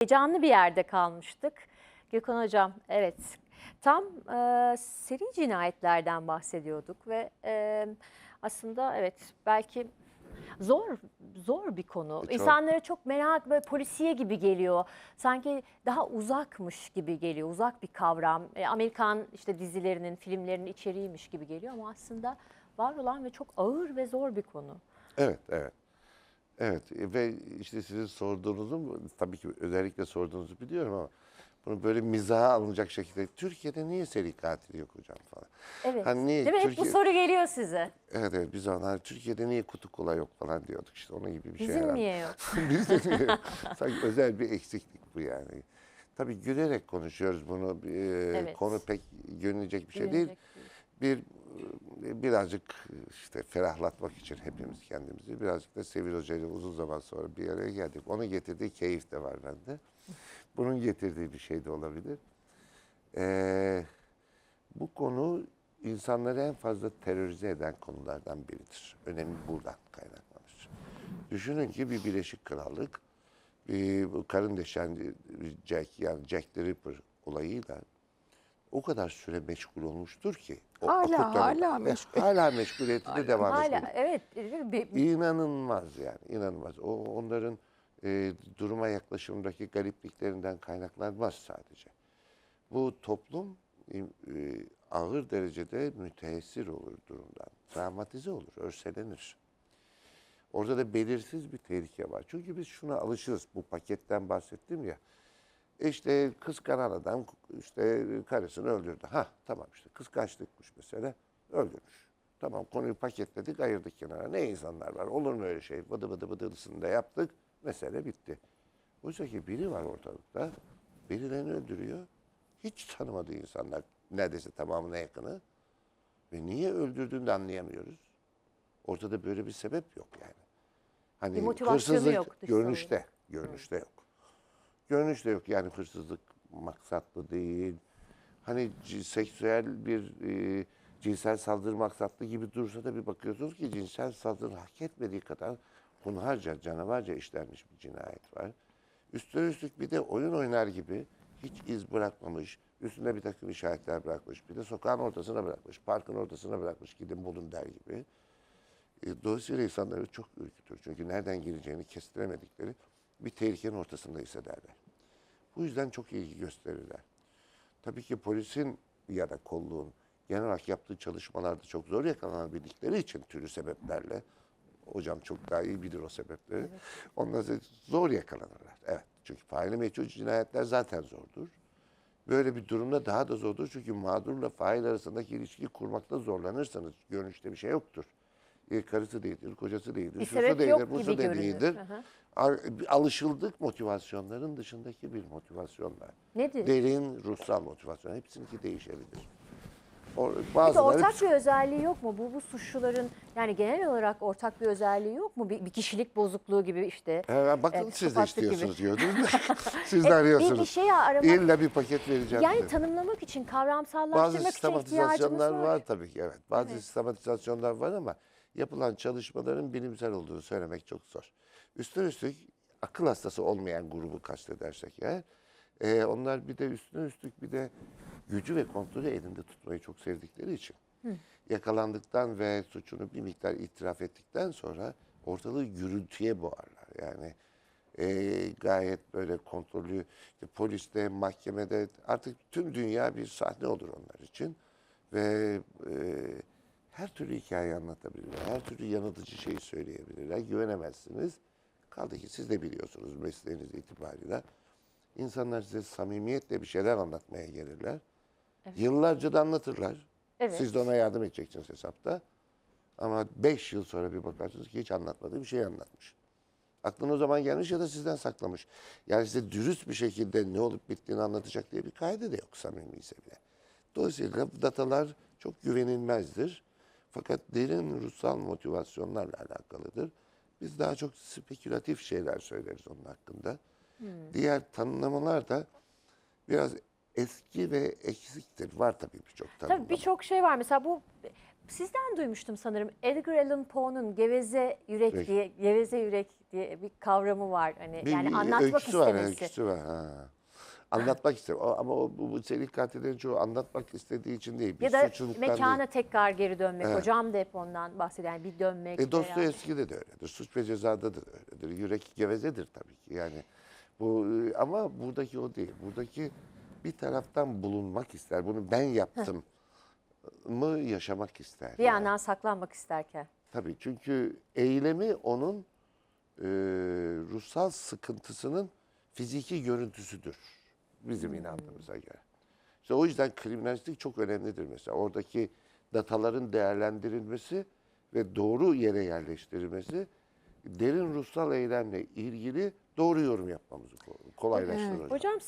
Heyecanlı bir yerde kalmıştık. Gökhan Hocam, evet. Tam e, seri cinayetlerden bahsediyorduk ve e, aslında evet belki zor zor bir konu. Çok. İnsanlara çok merak böyle polisiye gibi geliyor. Sanki daha uzakmış gibi geliyor. Uzak bir kavram. E, Amerikan işte dizilerinin, filmlerinin içeriğiymiş gibi geliyor ama aslında var olan ve çok ağır ve zor bir konu. Evet, evet. Evet e, ve işte sizin sorduğunuzu tabii ki özellikle sorduğunuzu biliyorum ama bunu böyle mizaha alınacak şekilde Türkiye'de niye seri katil yok hocam falan. Evet. Hani niye Değil mi? Hep bu Türkiye- soru geliyor size. Evet evet biz onlar Türkiye'de niye kutu kola yok falan diyorduk işte onun gibi bir şey. Bizim niye yok? Bizde niye? Sanki özel bir eksiklik bu yani. Tabii gülerek konuşuyoruz bunu. Ee, Evet. Konu pek gülünecek bir şey. Bilinecek değil. Bir birazcık işte ferahlatmak için hepimiz kendimizi birazcık da Sevil Hoca ile uzun zaman sonra bir araya geldik. Onun getirdiği keyif de var bende. Bunun getirdiği bir şey de olabilir. Ee, bu konu insanları en fazla terörize eden konulardan biridir. Önemi buradan kaynaklanır. Düşünün ki bir Birleşik Krallık bir karın deşen Jack yani Jack the Ripper olayıyla o kadar süre meşgul olmuştur ki. O Hala, akut hala meşgul. Hala meşguliyeti de devam ediyor. Hala evet İnanılmaz yani, inanılmaz. O onların e, duruma yaklaşımındaki garipliklerinden kaynaklanmaz sadece. Bu toplum e, e, ağır derecede müteessir olur durumdan. Travmatize olur, örselenir. Orada da belirsiz bir tehlike var. Çünkü biz şuna alışırız. Bu paketten bahsettim ya. İşte kıskanan adam işte karısını öldürdü. Ha tamam işte kıskançlıkmış mesela öldürmüş. Tamam konuyu paketledik ayırdık kenara. Ne insanlar var olur mu öyle şey? Vıdı vıdı vıdılısını da yaptık. Mesele bitti. Oysa ki biri var ortalıkta. Birilerini öldürüyor. Hiç tanımadığı insanlar neredeyse tamamına yakını. Ve niye öldürdüğünü de anlayamıyoruz. Ortada böyle bir sebep yok yani. Hani Bir motivasyonu hırsızlık yok görünüşte, görünüşte yok. Görünüşte yok yani hırsızlık maksatlı değil. Hani seksüel bir e, cinsel saldırı maksatlı gibi dursa da bir bakıyorsunuz ki cinsel saldırı hak etmediği kadar hunharca, canavarca işlenmiş bir cinayet var. Üstüne üstlük bir de oyun oynar gibi hiç iz bırakmamış, üstünde bir takım işaretler bırakmış. Bir de sokağın ortasına bırakmış, parkın ortasına bırakmış gidin bulun der gibi. E, Dolayısıyla insanları çok ürkütür. Çünkü nereden gireceğini kestiremedikleri bir tehlikenin ortasında hissederler. Bu yüzden çok ilgi gösterirler. Tabii ki polisin ya da kolluğun genel olarak yaptığı çalışmalarda çok zor yakalanabildikleri için türlü sebeplerle, hocam çok daha iyi bilir o sebepleri, onlar da zor yakalanırlar. Evet, çünkü faili meçhul cinayetler zaten zordur. Böyle bir durumda daha da zordur çünkü mağdurla fail arasındaki ilişkiyi kurmakta zorlanırsanız görünüşte bir şey yoktur. E, karısı değildir, kocası değildir, Bir şusu değildir, busu gibi da görünür. değildir. Hı hı. Alışıldık motivasyonların dışındaki bir motivasyon var. Nedir? Derin ruhsal motivasyon. Hepsininki değişebilir. O, bazıları ortak bir özelliği yok mu? Bu bu suçluların yani genel olarak ortak bir özelliği yok mu? Bir, bir kişilik bozukluğu gibi işte. He, bakın Evet, siz de gibi. istiyorsunuz gördünüz mü? siz de E, arıyorsunuz. Bir, şeyi aramak, İlla bir paket vereceğim yani size. tanımlamak için, Bazı kavramsallaştırmak için ihtiyacımız sistematizasyonlar var. var. tabii ki evet. Bazı Evet. sistematizasyonlar var ama yapılan çalışmaların bilimsel olduğunu söylemek çok zor. Üstüne üstlük akıl hastası olmayan grubu kastedersek eğer, e, onlar bir de üstüne üstlük bir de gücü ve kontrolü elinde tutmayı çok sevdikleri için yakalandıktan ve suçunu bir miktar itiraf ettikten sonra ortalığı gürültüye boğarlar. Yani e, gayet böyle kontrollü işte poliste, mahkemede artık tüm dünya bir sahne olur onlar için. Ve e, her türlü hikayeyi anlatabilirler. Her türlü yanıltıcı şeyi söyleyebilirler. Güvenemezsiniz. Kaldı ki siz de biliyorsunuz mesleğiniz itibariyle. İnsanlar size samimiyetle bir şeyler anlatmaya gelirler. Yıllarca da anlatırlar. Evet. Siz de ona yardım edeceksiniz hesapta. Ama beş yıl sonra bir bakarsınız ki hiç anlatmadığı bir şey anlatmış. Aklına o zaman gelmiş ya da sizden saklamış. Yani size dürüst bir şekilde ne olup bittiğini anlatacak diye bir kaydı da yok samimiyse bile. Dolayısıyla bu datalar çok güvenilmezdir. Fakat derin ruhsal motivasyonlarla alakalıdır. Biz daha çok spekülatif şeyler söyleriz onun hakkında. Diğer tanımlamalar da biraz eski ve eksiktir. Var tabii birçok tanımlama. Tabii birçok şey var. Mesela bu sizden duymuştum sanırım. Edgar Allan Poe'nun Geveze Yürek diye Geveze Yürek diye bir kavramı var. Hani Bir yani anlatmak öyküsü var, istemesi. öyküsü var. Ha. Anlatmak istiyor. O- Ama o, bu, bu seri katillerin çoğu anlatmak istediği için değil. Bir Ya da mekana değil. tekrar geri dönmek. Evet. Hocam da hep ondan bahsediyor. Yani bir dönmek. E, Dostoyevski'de de öyledir. Suç ve cezada da öyledir. Yürek gevezedir tabii ki. Yani bu e, ama buradaki o değil. Buradaki bir taraftan bulunmak ister. Bunu ben yaptım mı yaşamak ister. Bir yani. yandan saklanmak isterken. Tabii çünkü eylemi onun e, ruhsal sıkıntısının fiziki görüntüsüdür. Bizim inandığımıza göre. İşte o yüzden kriminalistik çok önemlidir mesela. Oradaki dataların değerlendirilmesi ve doğru yere yerleştirilmesi derin ruhsal eylemle ilgili doğru yorum yapmamızı kolaylaştırır. hocam. Hocam